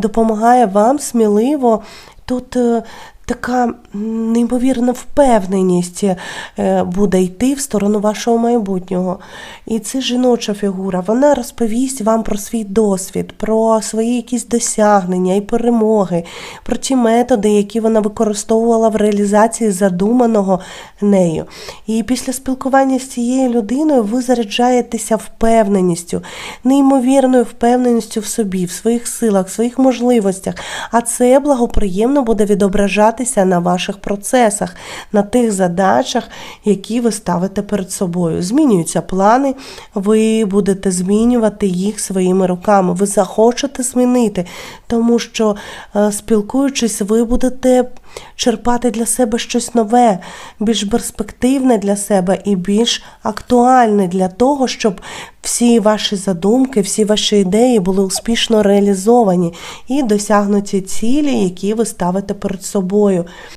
допомагає вам сміливо тут. Така неймовірна впевненість е, буде йти в сторону вашого майбутнього. І це жіноча фігура, вона розповість вам про свій досвід, про свої якісь досягнення і перемоги, про ті методи, які вона використовувала в реалізації задуманого нею. І після спілкування з цією людиною ви заряджаєтеся впевненістю, неймовірною впевненістю в собі, в своїх силах, в своїх можливостях. А це благоприємно буде відображатися на ваших процесах, на тих задачах, які ви ставите перед собою. Змінюються плани, ви будете змінювати їх своїми руками. Ви захочете змінити, тому що е, спілкуючись, ви будете черпати для себе щось нове, більш перспективне для себе і більш актуальне для того, щоб всі ваші задумки, всі ваші ідеї були успішно реалізовані і досягнуті цілі, які ви ставите перед собою.